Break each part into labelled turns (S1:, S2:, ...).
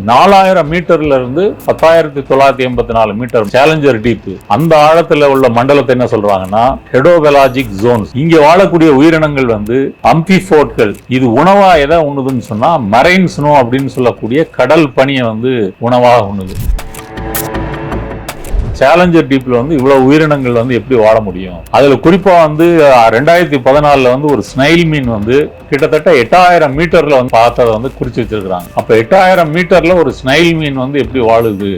S1: நாலாயிரம் மீட்டர்ல இருந்து பத்தாயிரத்தி தொள்ளாயிரத்தி எண்பத்தி நாலு மீட்டர் சேலஞ்சர் டீப் அந்த ஆழத்துல உள்ள மண்டலத்தை என்ன சொல்றாங்கன்னா ஹெடோபெலாஜிக் ஜோன்ஸ் இங்க வாழக்கூடிய உயிரினங்கள் வந்து அம்பிஃபோட்கள் இது உணவா எதை உண்ணுதுன்னு சொன்னா மரைன் ஸ்னோ அப்படின்னு சொல்லக்கூடிய கடல் பனியை வந்து உணவாக உண்ணுது. சேலஞ்சர் டீப்ல வந்து இவ்வளவு உயிரினங்கள் வந்து எப்படி வாழ முடியும்? அதுல குறிப்பா வந்து ரெண்டாயிரத்தி பதினாலுல வந்து ஒரு ஸ்னைல் மீன் வந்து கிட்டத்தட்ட எட்டாயிரம் மீட்டர்ல வந்து பார்த்ததை வந்து குறிச்சு வச்சிருக்கிறாங்க. அப்ப எட்டாயிரம் மீட்டர்ல ஒரு ஸ்னைல் மீன் வந்து எப்படி வாழுது?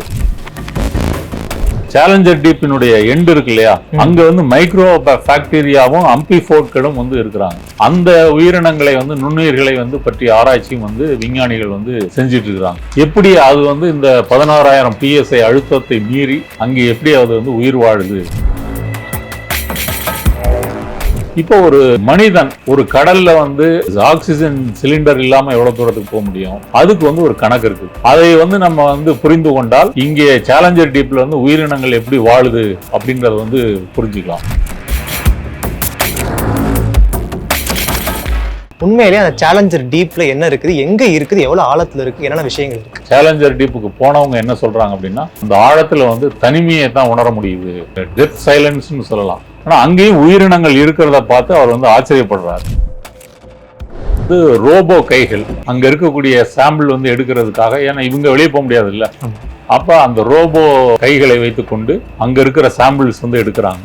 S1: சேலஞ்சர் டீப்பினுடைய எண்டு இருக்கு இல்லையா? அங்க வந்து மைக்ரோ பாக்டீரியாவும் அம்பிஃபோட்களும் வந்து இருக்கிறாங்க. அந்த உயிரினங்களை வந்து நுண்ணுயிர்களை வந்து பற்றிய ஆராய்ச்சியும் வந்து விஞ்ஞானிகள் வந்து செஞ்சிட்டு இருக்கிறாங்க எப்படி அது வந்து இந்த பதினாறாயிரம் பிஎஸ்ஐ அழுத்தத்தை மீறி அங்கே எப்படி அது வந்து உயிர் வாழுது? இப்போ ஒரு மனிதன் ஒரு கடல்ல வந்து ஆக்சிஜன் சிலிண்டர் இல்லாம எவ்வளவு தூரத்துக்கு போக முடியும்? அதுக்கு வந்து ஒரு கணக்கு இருக்கு. அதை வந்து நம்ம வந்து புரிந்து கொண்டால் இங்கே சேலஞ்சர் டீப்ல வந்து உயிரினங்கள் எப்படி வாழுது அப்படின்றத வந்து புரிஞ்சுக்கலாம்.
S2: உண்மையிலேயே அந்த சேலஞ்சர் டீப்ல என்ன இருக்குது எங்க இருக்குது எவ்வளவு ஆழத்துல இருக்கு என்னென்ன விஷயங்கள் இருக்கு
S1: சேலஞ்சர் டீப்புக்கு போனவங்க என்ன சொல்றாங்க அப்படின்னா அந்த ஆழத்துல வந்து தனிமையை தான் உணர முடியுது. டெத் சைலன்ஸ்னு சொல்லலாம். ஆனா அங்கேயும் உயிரினங்கள் இருக்கிறத பார்த்து அவர் வந்து ஆச்சரியப்படுறாரு. இது ரோபோ கைகள். அங்க இருக்கக்கூடிய சாம்பிள் வந்து எடுக்கிறதுக்காக ஏன்னா இவங்க வெளியே போக முடியாது இல்ல. அப்ப அந்த ரோபோ கைகளை வைத்துக்கொண்டு அங்க இருக்கிற சாம்பிள்ஸ் வந்து எடுக்கிறாங்க.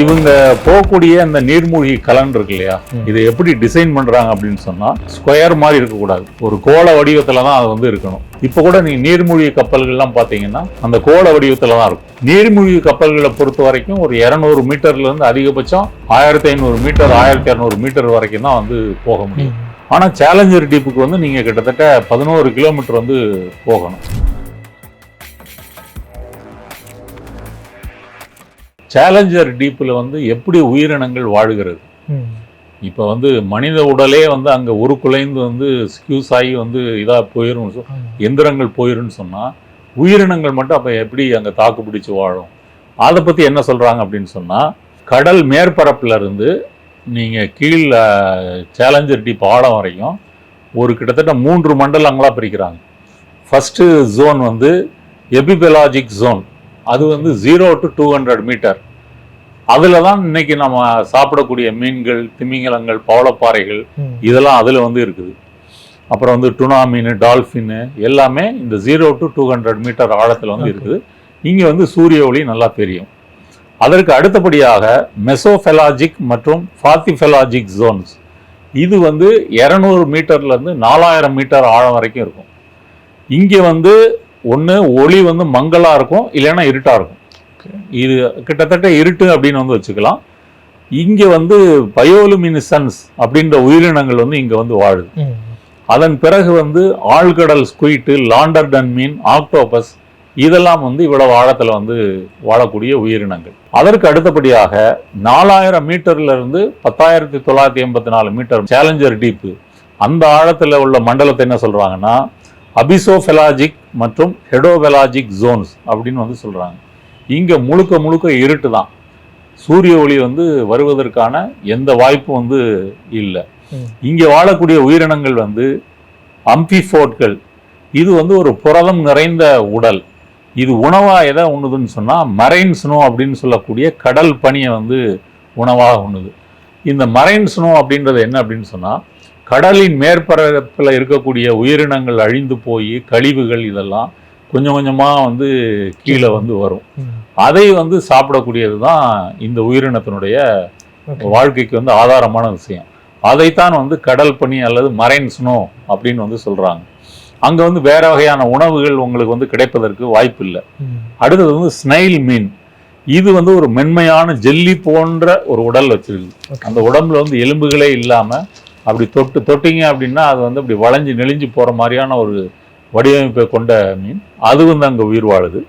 S1: இவங்க போகக்கூடிய அந்த நீர்மூழ்கி கலன் இருக்கு இல்லையா? இதை எப்படி டிசைன் பண்றாங்க அப்படின்னு சொன்னா ஸ்கொயர் மாதிரி இருக்கக்கூடாது. ஒரு கோள வடிவத்துல தான் அது வந்து இருக்கணும். இப்ப கூட நீ நீர்மூழ்கி கப்பல்கள்லாம் பாத்தீங்கன்னா அந்த கோள வடிவத்துல தான் இருக்கும். நீர்மூழ்கி கப்பல்களை பொறுத்த வரைக்கும் ஒரு இருநூறு மீட்டர்ல இருந்து அதிகபட்சம் ஆயிரத்தி ஐநூறு மீட்டர் ஆயிரத்தி இரநூறு மீட்டர் வரைக்கும் தான் வந்து போக முடியும். ஆனா சேலஞ்சர் டீப்புக்கு வந்து நீங்க கிட்டத்தட்ட பதினோரு கிலோமீட்டர் வந்து போகணும். சேலஞ்சர் டீப்பில் வந்து எப்படி உயிரினங்கள் வாழுகிறது. இப்போ வந்து மனித உடலே வந்து அங்கே உருக்குலைந்து வந்து ஸ்கியூஸ் ஆகி வந்து இதாக
S2: ஆமா.
S1: எந்திரங்கள் போயிரும்னு சொன்னால் உயிரினங்கள் மட்டும் அப்போ எப்படி அங்கே தாக்கு பிடிச்சு வாழும் அதை பற்றி என்ன சொல்கிறாங்க அப்படின்னு சொன்னால் கடல் மேற்பரப்புல இருந்து நீங்கள் கீழ் சேலஞ்சர் டீப் ஆழம் வரைக்கும் ஒரு கிட்டத்தட்ட மூன்று மண்டலங்களாக பிரிக்கிறாங்க ஃபஸ்ட்டு ஜோன் வந்து எபிபெலாஜிக் ஜோன் அது வந்து zero to two hundred metre அதில் தான் இன்னைக்கு நம்ம சாப்பிடக்கூடிய மீன்கள் திமிங்கலங்கள் பவளப்பாறைகள். இதெல்லாம் அதில் வந்து இருக்குது. அப்புறம் வந்து டுனா மீன் டால்ஃபின் எல்லாமே இந்த zero to two hundred metre ஆழத்தில் வந்து. இருக்குது. இங்கே வந்து சூரிய ஒளி நல்லா தெரியும். அதற்கு அடுத்தபடியாக மெசோஃபெலாஜிக் மற்றும் ஃபாத்திஃபெலாஜிக் ஜோன்ஸ் இது வந்து இரநூறு மீட்டர்லேருந்து நாலாயிரம் மீட்டர் ஆழம் வரைக்கும் இருக்கும். இங்கே வந்து ஒன்று ஒளி வந்து மங்கலாக இருக்கும் இல்லைன்னா இருட்டாக இருக்கும். இது கிட்டத்தட்ட இருட்டு அப்படின்னு வந்து வச்சுக்கலாம். இங்கே வந்து பயோலுமினிசன்ஸ் அப்படின்ற உயிரினங்கள் வந்து இங்கே வந்து வாழுது. அதன் பிறகு வந்து ஆழ்கடல் ஸ்குயிட்டு லாண்டர்டன் மீன் ஆக்டோபஸ் இதெல்லாம் வந்து இவ்வளவு ஆழத்தில் வந்து வாழக்கூடிய உயிரினங்கள். அதற்கு அடுத்தபடியாக நாலாயிரம் மீட்டர்ல இருந்து பத்தாயிரத்தி தொள்ளாயிரத்தி எண்பத்தி நாலு மீட்டர் சேலஞ்சர் டீப்பு. அந்த ஆழத்தில் உள்ள மண்டலத்தை என்ன சொல்றாங்கன்னா அபிசோஃபெலாஜிக் மற்றும் ஹெடோவெலாஜிக் ஜோன்ஸ் அப்படின்னு வந்து சொல்றாங்க. இங்க முழுக்க முழுக்க இருட்டு தான். சூரிய ஒளி வந்து வருவதற்கான எந்த வாய்ப்பும் வந்து இல்லை. இங்கே வாழக்கூடிய உயிரினங்கள் வந்து அம்பிஃபோட்கள். இது வந்து ஒரு புரதம் நிறைந்த உடல். இது உணவா எதை உண்ணுதுன்னு சொன்னா மரைன் ஸ்னோ அப்படின்னு சொல்லக்கூடிய கடல் பனியை வந்து உணவாக உண்ணுது. இந்த மரைன் ஸ்னோ அப்படின்றது என்ன அப்படின்னு சொன்னா கடலின் மேற்பரப்பில் இருக்கக்கூடிய உயிரினங்கள் அழிந்து போய் கழிவுகள் இதெல்லாம் கொஞ்சம் கொஞ்சமா வந்து கீழே வந்து வரும். அதை வந்து சாப்பிடக்கூடியது தான் இந்த உயிரினத்தினுடைய. வாழ்க்கைக்கு வந்து ஆதாரமான விஷயம் அதைத்தான் வந்து கடல் பனி அல்லது மரைன் ஸ்னோ அப்படின்னு வந்து சொல்றாங்க அங்க வந்து வேற வகையான உணவுகள் உங்களுக்கு வந்து கிடைப்பதற்கு வாய்ப்பு இல்லை. அடுத்தது வந்து ஸ்னைல் மீன் இது வந்து ஒரு மென்மையான ஜெல்லி போன்ற ஒரு உடல் வச்சிருக்கு. அந்த உடம்புல வந்து எலும்புகளே இல்லாம அப்படி தொட்டு தொட்டிங்க அப்படின்னா அது வந்து அப்படி வளைஞ்சு நெளிஞ்சு போகிற மாதிரியான ஒரு வடிவமைப்பை கொண்ட மீன். அது வந்து அங்கே உயிர் வாழுது.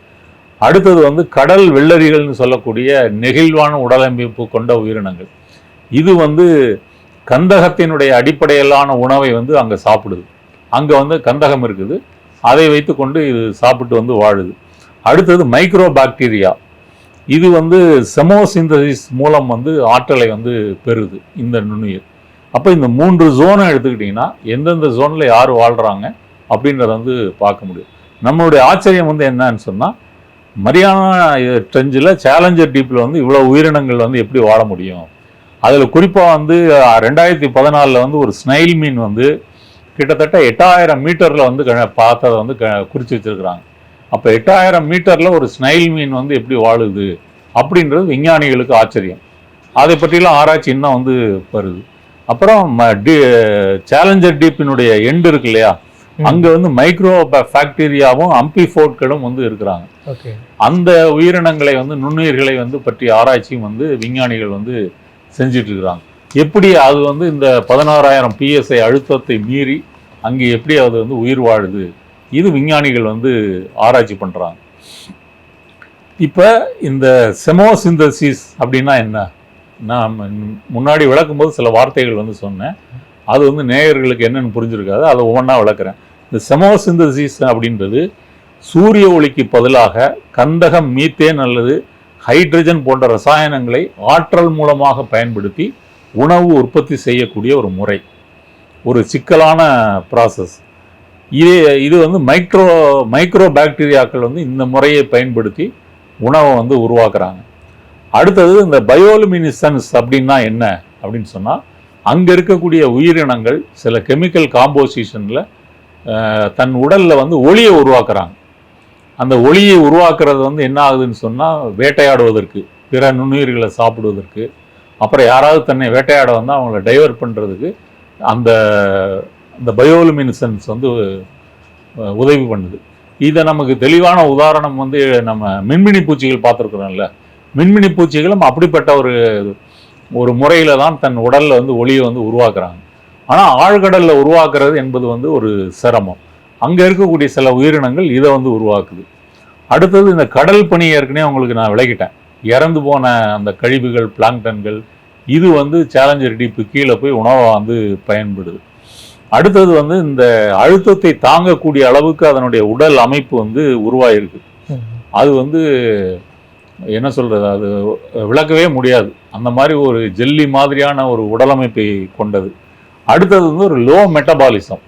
S1: அடுத்தது வந்து கடல் வெள்ளரிகள்னு சொல்லக்கூடிய நெகிழ்வான உடலமைப்பு கொண்ட உயிரினங்கள். இது வந்து கந்தகத்தினுடைய அடிப்படையிலான உணவை வந்து அங்கே சாப்பிடுது. அங்கே வந்து கந்தகம் இருக்குது. அதை வைத்துக்கொண்டு இது சாப்பிட்டு வந்து வாழுது. அடுத்தது மைக்ரோ பாக்டீரியா இது வந்து செமோசிந்தசிஸ் மூலம் வந்து ஆற்றலை வந்து பெறுது இந்த நுண்ணுயிர். அப்போ இந்த மூன்று ஜோனை எடுத்துக்கிட்டிங்கன்னா எந்தெந்த ஜோனில் யார் வாழ்கிறாங்க அப்படின்றத வந்து பார்க்க முடியும். நம்மளுடைய ஆச்சரியம் வந்து என்னன்னு சொன்னால் மரியானா ட்ரெஞ்சில் சேலஞ்சர் டீப்பில் வந்து இவ்வளோ உயிரினங்கள் வந்து எப்படி வாழ முடியும்? அதில் குறிப்பாக வந்து ரெண்டாயிரத்தி பதினாலில் வந்து ஒரு ஸ்னைல் மீன் வந்து கிட்டத்தட்ட எட்டாயிரம் மீட்டரில் வந்து க- பார்த்ததை வந்து க குறித்து வச்சுருக்குறாங்க. அப்போ எட்டாயிரம் மீட்டரில் ஒரு ஸ்னைல் மீன் வந்து எப்படி வாழுது? அப்படின்றது விஞ்ஞானிகளுக்கு ஆச்சரியம். அதை பற்றிலாம் ஆராய்ச்சி இன்னும் வந்து வருது. அப்புறம் சேலஞ்சர் டீப்பினுடைய எண்டு இருக்கு இல்லையா. அங்க வந்து மைக்ரோ பாக்டீரியாவும் அம்பிஃபோட்களும் வந்து இருக்கிறாங்க.
S2: ஓகே.
S1: அந்த உயிரினங்களை வந்து நுண்ணுயிர்களை வந்து பற்றிய ஆராய்ச்சியும் வந்து விஞ்ஞானிகள் வந்து செஞ்சிட்டு இருக்கிறாங்க. எப்படி அது வந்து இந்த பதினாறாயிரம் பிஎஸ்ஐ அழுத்தத்தை மீறி அங்கே எப்படி அது வந்து உயிர் வாழுது? இது விஞ்ஞானிகள் வந்து ஆராய்ச்சி பண்றாங்க. இப்போ இந்த செமோசிந்தசிஸ் அப்படின்னா என்ன? நான் முன்னாடி விளக்கும்போது சில வார்த்தைகள் வந்து சொன்னேன். அது வந்து நேயர்களுக்கு என்னென்னு புரிஞ்சிருக்காது. அதை ஒவ்வொன்றா விளக்குறேன். இந்த செமோசிந்தசிஸ் அப்படின்றது சூரிய ஒளிக்கு பதிலாக கந்தகம் மீத்தேன் அல்லது ஹைட்ரஜன் போன்ற ரசாயனங்களை ஆற்றல் மூலமாக பயன்படுத்தி உணவு உற்பத்தி செய்யக்கூடிய ஒரு முறை. ஒரு சிக்கலான ப்ராசஸ் இது இது வந்து மைக்ரோ மைக்ரோ பாக்டீரியாக்கள் வந்து இந்த முறையை பயன்படுத்தி உணவை வந்து உருவாக்குறாங்க. அடுத்தது இந்த பயோலுமினிசன்ஸ் அப்படின்னா என்ன அப்படின்னு சொன்னால் அங்கே இருக்கக்கூடிய உயிரினங்கள் சில கெமிக்கல் காம்போசிஷனில் தன் உடலில் வந்து ஒளியை உருவாக்குறாங்க. அந்த ஒளியை உருவாக்குறது வந்து என்ன ஆகுதுன்னு சொன்னால் வேட்டையாடுவதற்கு பிற நுண்ணுயிர்களை சாப்பிடுவதற்கு அப்புறம் யாராவது தன்னை வேட்டையாட வந்தால் அவங்கள டைவர்ட் பண்ணுறதுக்கு அந்த அந்த பயோலுமினிசன்ஸ் வந்து உதவி பண்ணுது. இதை நமக்கு தெளிவான உதாரணம் வந்து நம்ம மின்மினி பூச்சிகள் பார்த்துருக்குறோம்ல மின்மினி பூச்சிகளும் அப்படிப்பட்ட ஒரு ஒரு முறையில் தான் தன் உடலில் வந்து ஒளியை வந்து உருவாக்குறாங்க. ஆனால் ஆழ்கடலில் உருவாக்குறது என்பது வந்து ஒரு சிரமம். அங்கே இருக்கக்கூடிய சில உயிரினங்கள் இதை வந்து உருவாக்குது. அடுத்தது இந்த கடல் பனி ஏற்கனவே உங்களுக்கு நான் விளக்கிட்டேன். இறந்து போன அந்த கழிவுகள் பிளாங்டன்கள் இது வந்து சேலஞ்சர் டீப்பு கீழே போய் உணவை வந்து பயன்படுது. அடுத்தது வந்து இந்த அழுத்தத்தை தாங்கக்கூடிய அளவுக்கு அதனுடைய உடல் அமைப்பு வந்து உருவாயிருக்கு. அது வந்து என்ன சொல்றது அது விளக்கவே முடியாது. அந்த மாதிரி ஒரு ஜெல்லி மாதிரியான ஒரு உடலமைப்பை கொண்டது. அடுத்தது வந்து ஒரு லோ மெட்டபாலிசம்.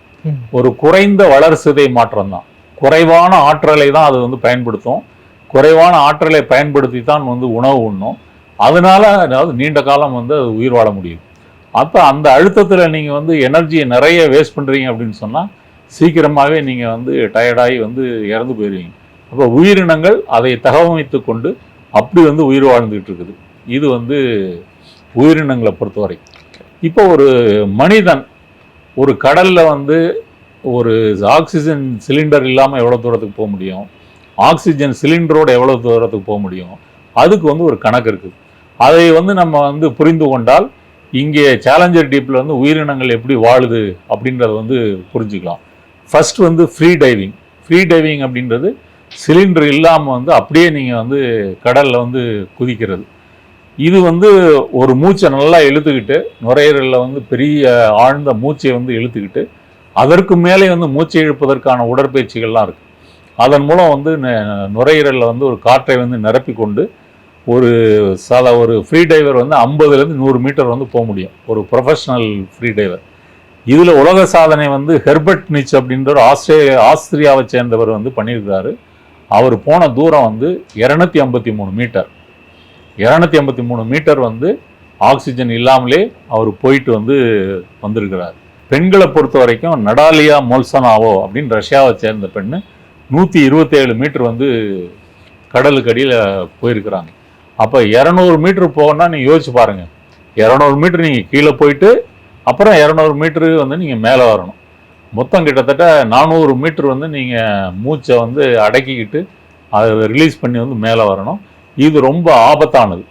S1: ஒரு குறைந்த வளர்சிதை மாற்றம் தான். குறைவான ஆற்றலை தான் அது வந்து பயன்படுத்தும். குறைவான ஆற்றலை பயன்படுத்தி தான் வந்து உணவு உண்ணும். அதனால அதாவது நீண்ட காலம் வந்து அது உயிர் வாழ முடியும். அப்போ அந்த அழுத்தத்தில் நீங்கள் வந்து எனர்ஜியை நிறைய வேஸ்ட் பண்ணுறீங்க அப்படின்னு சொன்னால் சீக்கிரமாகவே நீங்கள் வந்து டயர்டாகி வந்து இறந்து போயிடுவீங்க அப்போ உயிரினங்கள் அதை தகவமைத்து கொண்டு அப்படி வந்து உயிர் வாழ்ந்துகிட்டு இருக்குது. இது வந்து உயிரினங்களை பொறுத்தவரை. இப்போ ஒரு மனிதன் ஒரு கடலில் வந்து ஒரு ஆக்சிஜன் சிலிண்டர் இல்லாமல் எவ்வளோ தூரத்துக்கு போக முடியும்? ஆக்சிஜன் சிலிண்டரோடு எவ்வளோ தூரத்துக்கு போக முடியும்? அதுக்கு வந்து ஒரு கணக்கு இருக்குது. அதை வந்து நம்ம வந்து புரிந்து கொண்டால் இங்கே சேலஞ்சர் டீப்பில் வந்து உயிரினங்கள் எப்படி வாழுது அப்படின்றத வந்து புரிஞ்சுக்கலாம். ஃபஸ்ட் வந்து ஃப்ரீ டைவிங் ஃப்ரீ டைவிங் அப்படின்றது சிலிண்டர் இல்லாமல் வந்து அப்படியே நீங்கள் வந்து கடலில் வந்து குதிக்கிறது. இது வந்து ஒரு மூச்சை நல்லா இழுத்துக்கிட்டு நுரையீரலில் வந்து பெரிய ஆழ்ந்த மூச்சை வந்து இழுத்துக்கிட்டு அதற்கு மேலே வந்து மூச்சை இழுப்பதற்கான உடற்பயிற்சிகள்லாம் இருக்குது அதன் மூலம் வந்து நுரையீரலில் வந்து ஒரு காற்றை வந்து நிரப்பி கொண்டு ஒரு சாதா ஒரு ஃப்ரீ டைவர் வந்து ஐம்பதுலேருந்து நூறு மீட்டர் வந்து போக முடியும். ஒரு ப்ரொஃபஷ்னல் ஃப்ரீ டைவர். இதில் உலக சாதனை வந்து ஹெர்பர்ட் நிச் அப்படின்ற ஒரு ஆஸ்திரே ஆஸ்திரியாவை சேர்ந்தவர் வந்து பண்ணியிருக்காரு அவர் போன தூரம் வந்து இரநூத்தி ஐம்பத்தி மூணு மீட்டர். இரநூத்தி ஐம்பத்தி மூணு மீட்டர் வந்து ஆக்சிஜன் இல்லாமலே அவர் போயிட்டு வந்து வந்திருக்கிறார். பெண்களை பொறுத்த வரைக்கும் நடாலியா மோல்சனாவோ அப்படின்னு ரஷ்யாவை சேர்ந்த பெண்ணு நூற்றி இருபத்தேழு மீட்டர் வந்து கடலுக்கு அடியில் போயிருக்கிறாங்க. அப்போ இரநூறு மீட்ரு போகணும்னா நீங்கள் யோசிச்சு பாருங்கள் இரநூறு மீட்ரு நீங்கள் கீழே போயிட்டு அப்புறம் இரநூறு மீட்ரு வந்து நீங்கள் மேலே வரணும். மொத்தம் கிட்டத்தட்ட நானூறு மீட்ரு வந்து நீங்கள் மூச்சை வந்து அடக்கிக்கிட்டு அதை ரிலீஸ் பண்ணி வந்து மேலே வரணும். இது ரொம்ப ஆபத்தானது.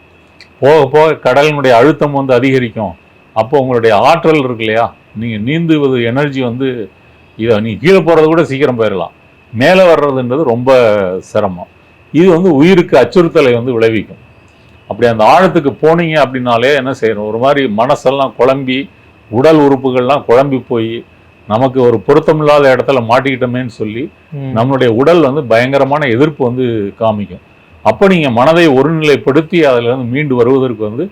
S1: போக போக கடலினுடைய அழுத்தம் வந்து அதிகரிக்கும். அப்போ உங்களுடைய ஆற்றல் இருக்கு இல்லையா? நீங்கள் நீந்துவது எனர்ஜி வந்து இதை நீங்கள் கீழே போகிறது கூட சீக்கிரம் போயிடலாம் மேலே வர்றதுன்றது ரொம்ப சிரமம். இது வந்து உயிருக்கு அச்சுறுத்தலை வந்து விளைவிக்கும். அப்படி அந்த ஆழத்துக்கு போனீங்க அப்படின்னாலே என்ன செய்யணும்? ஒரு மாதிரி மனசெல்லாம் குழம்பி உடல் உறுப்புகள்லாம் குழம்பி போய் நமக்கு ஒரு பொருத்தமில்லாத இடத்துல மாட்டிக்கிட்டோமேன்னு சொல்லி. நம்மளுடைய உடல் வந்து பயங்கரமான எதிர்ப்பு வந்து காமிக்கும். அப்போ நீங்கள் மனதை ஒருநிலைப்படுத்தி அதில் இருந்து மீண்டு வருவதற்கு வந்து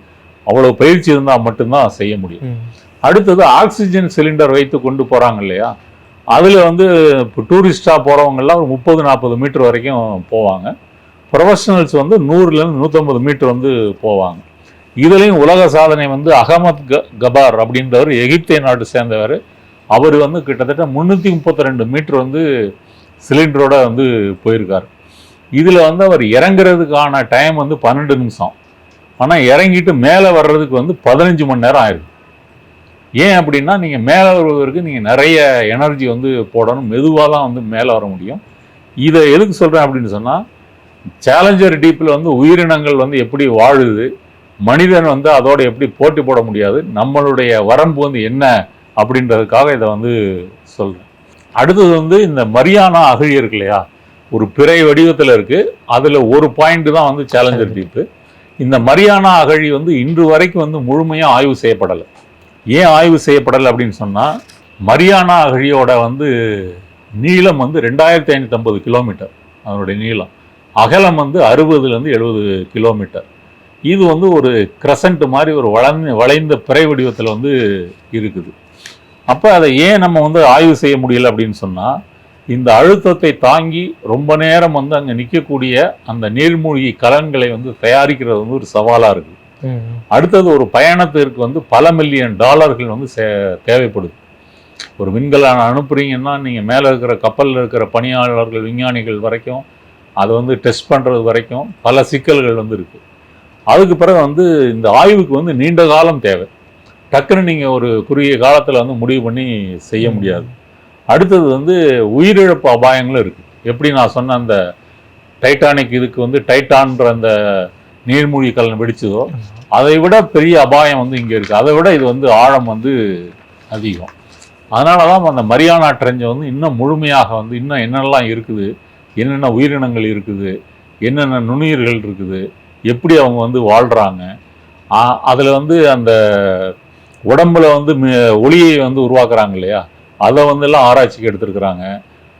S1: அவ்வளோ பயிற்சி இருந்தால் மட்டும்தான் செய்ய முடியும். அடுத்தது ஆக்சிஜன் சிலிண்டர் வைத்து கொண்டு போகிறாங்க இல்லையா? அதில் வந்து இப்போ டூரிஸ்டாக போகிறவங்கெல்லாம் ஒரு முப்பது நாற்பது மீட்டர் வரைக்கும் போவாங்க. ப்ரொஃபஷனல்ஸ் வந்து நூறுலேருந்து நூற்றம்பது மீட்டர் வந்து போவாங்க. இதுலேயும் உலக சாதனை வந்து அகமத் க கபார் அப்படின்றவர் எகிப்திய நாட்டு சேர்ந்தவர். அவர் வந்து கிட்டத்தட்ட முந்நூற்றி முப்பத்தி ரெண்டு மீட்டர் வந்து சிலிண்டரோட வந்து போயிருக்கார். இதில் வந்து அவர் இறங்குறதுக்கான டைம் வந்து பன்னெண்டு நிமிஷம். ஆனால் இறங்கிட்டு மேலே வர்றதுக்கு வந்து பதினஞ்சு மணி நேரம் ஆயிருக்கு ஏன் அப்படின்னா நீங்கள் மேலே வருவதற்கு நீங்கள் நிறைய எனர்ஜி வந்து போடணும். மெதுவாக தான் வந்து மேலே வர முடியும். இதை எதுக்கு சொல்கிறேன் அப்படின்னு சொன்னால் சேலஞ்சர் டீப்பில் வந்து உயிரினங்கள் வந்து எப்படி வாழுது மனிதன் வந்து அதோட எப்படி போட்டி போட முடியாது நம்மளுடைய வரம்பு வந்து என்ன அப்படின்றதுக்காக இதை வந்து சொல்கிறேன் அடுத்தது வந்து இந்த மரியானா அகழி இருக்கு இல்லையா? ஒரு பிறை வடிவத்தில் இருக்குது அதில் ஒரு பாயிண்ட் தான் வந்து சேலஞ்சர் டீப்பு இந்த மரியானா அகழி வந்து இன்று வரைக்கும் வந்து முழுமையாக ஆய்வு செய்யப்படலை. ஏன் ஆய்வு செய்யப்படலை அப்படின்னு சொன்னால் மரியானா அகழியோட வந்து நீளம் வந்து ரெண்டாயிரத்தி ஐநூற்றம்பது கிலோமீட்டர் அதனுடைய நீளம். அகலம் வந்து அறுபதுலேருந்து எழுபது கிலோமீட்டர் இது வந்து ஒரு கிரசன்ட் மாதிரி ஒரு வளைந்த வளைந்த பிறை வடிவத்தில் வந்து இருக்குது. அப்போ அதை ஏன் நம்ம வந்து ஆய்வு செய்ய முடியல அப்படின்னு சொன்னால் இந்த அழுத்தத்தை தாங்கி ரொம்ப நேரம் வந்து அங்கே நிற்கக்கூடிய அந்த நீர்மூழ்கி கலன்களை வந்து தயாரிக்கிறது வந்து ஒரு சவாலாக இருக்குது. அடுத்தது ஒரு பயணத்திற்கு வந்து பல மில்லியன் டாலர்கள் வந்து சே- தேவைப்படுது. ஒரு விண்கலம் அனுப்புறீங்கன்னா நீங்கள் மேலே இருக்கிற கப்பலில் இருக்கிற பணியாளர்கள் விஞ்ஞானிகள் வரைக்கும் அதை வந்து டெஸ்ட் பண்ணுறது வரைக்கும் பல சிக்கல்கள் வந்து இருக்குது அதுக்கு பிறகு வந்து இந்த ஆய்வுக்கு வந்து நீண்ட காலம் தேவை. டக்குன்னு நீங்கள் ஒரு குறுகிய காலத்தில் வந்து முடிவு பண்ணி செய்ய முடியாது. அடுத்தது வந்து உயிரிழப்பு அபாயங்களும் இருக்குது எப்படி நான் சொன்ன அந்த டைட்டானிக் இதுக்கு வந்து டைட்டான்ற அந்த நீர்மூழ்கி கலன் வெடிச்சதோ அதை விட பெரிய அபாயம் வந்து இங்கே இருக்குது அதை விட இது வந்து ஆழம் வந்து அதிகம். அதனால தான் அந்த மரியானா ட்ரெஞ்சை வந்து இன்னும் முழுமையாக வந்து இன்னும் என்னெல்லாம் இருக்குது என்னென்ன உயிரினங்கள் இருக்குது என்னென்ன நுண்ணுயிர்கள் இருக்குது எப்படி அவங்க வந்து வாழ்கிறாங்க அதில் வந்து அந்த உடம்புல வந்து ஒளியை வந்து உருவாக்குறாங்க இல்லையா? அதை வந்து எல்லாம் ஆராய்ச்சிக்கு எடுத்துருக்குறாங்க.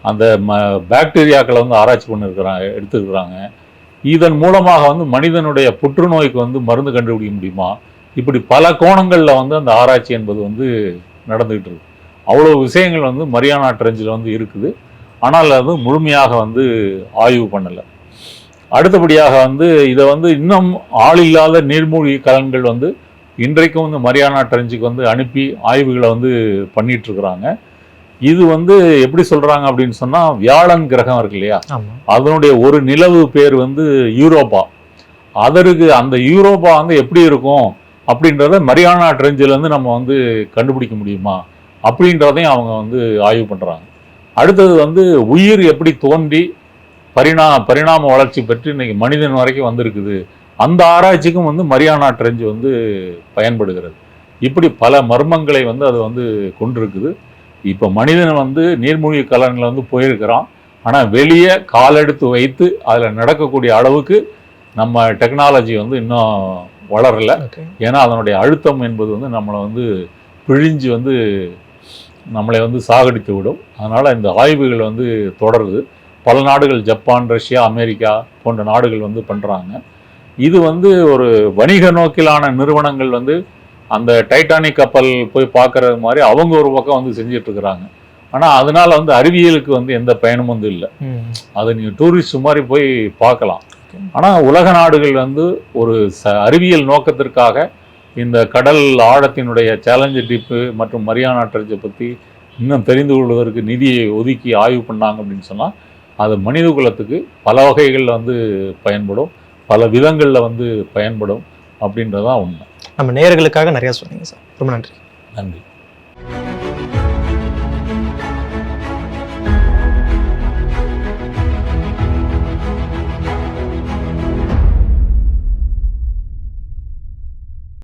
S1: அந்த ம பாக்டீரியாக்களை வந்து ஆராய்ச்சி பண்ணிருக்கிறாங்க எடுத்துருக்குறாங்க. இதன் மூலமாக வந்து மனிதனுடைய புற்றுநோய்க்கு வந்து மருந்து கண்டுபிடிக்க முடியுமா? இப்படி பல கோணங்களில் வந்து அந்த ஆராய்ச்சி என்பது வந்து நடந்துகிட்டு இருக்கு. அவ்வளோ விஷயங்கள் வந்து மரியானா ட்ரெஞ்சில் வந்து இருக்குது. ஆனால் அது முழுமையாக வந்து ஆய்வு பண்ணலை. அடுத்தபடியாக வந்து இதை வந்து இன்னும் ஆள் இல்லாத நீர்மூழ்கி கலன்கள் வந்து இன்றைக்கும் வந்து மரியானா ட்ரெஞ்சுக்கு வந்து அனுப்பி ஆய்வுகளை வந்து பண்ணிட்டு இருக்கிறாங்க இது வந்து எப்படி சொல்றாங்க அப்படின்னு சொன்னா வியாழன் கிரகம் இருக்கு இல்லையா? அதனுடைய ஒரு நிலவு பேர் வந்து யூரோப்பா. அதற்கு அந்த யூரோப்பா வந்து எப்படி இருக்கும் அப்படின்றத மரியானா ட்ரெஞ்சில் இருந்து நம்ம வந்து கண்டுபிடிக்க முடியுமா அப்படின்றதையும் அவங்க வந்து ஆய்வு பண்றாங்க. அடுத்தது வந்து உயிர் எப்படி தோன்றி பரிணா பரிணாம வளர்ச்சி பெற்று இன்னைக்கு மனிதன் வரைக்கும் வந்திருக்குது அந்த ஆராய்ச்சிக்கும் வந்து மரியானா ட்ரெஞ்ச் வந்து பயன்படுகிறது. இப்படி பல மர்மங்களை வந்து அது வந்து கொண்டிருக்குது. இப்போ மனிதன் வந்து நீர்மூழ்கி கலன்களை வந்து போயிருக்கிறான். ஆனால் வெளியே காலெடுத்து வைத்து அதில் நடக்கக்கூடிய அளவுக்கு நம்ம டெக்னாலஜி வந்து இன்னும் வளரல. ஏன்னா அதனுடைய அழுத்தம் என்பது வந்து நம்மளை வந்து பிழிஞ்சு வந்து நம்மளை வந்து சாகடித்து விடும். அதனால் இந்த ஆய்வுகள் வந்து தொடருது. பல நாடுகள் ஜப்பான் ரஷ்யா அமெரிக்கா போன்ற நாடுகள் வந்து பண்ணுறாங்க இது வந்து ஒரு வணிக நோக்கிலான நிறுவனங்கள் வந்து அந்த டைட்டானிக் கப்பல் போய் பார்க்கறது மாதிரி அவங்க ஒரு பக்கம் வந்து செஞ்சுட்டு இருக்கிறாங்க ஆனால் அதனால வந்து அறிவியலுக்கு வந்து எந்த பயனும் வந்து இல்லை. அதை நீங்கள் டூரிஸ்ட் மாதிரி போய் பார்க்கலாம். ஆனால் உலக நாடுகள் வந்து ஒரு ச அறிவியல் நோக்கத்திற்காக இந்த கடல் ஆழத்தினுடைய சேலஞ்சு டீப்பு மற்றும் மரியானா ட்ரெஞ்சை பற்றி இன்னும் தெரிந்து கொள்வதற்கு நிதியை ஒதுக்கி ஆய்வு பண்ணாங்க அப்படின்னு சொன்னால் அது மனித குலத்துக்கு பல வகைகளில் வந்து பயன்படும். பல விதங்களில் வந்து பயன்படும் அப்படின்றதான் உண்மை.
S2: நம்ம நேயர்களுக்காக நிறைய சொன்னீங்க சார். ரொம்ப நன்றி.
S1: நன்றி.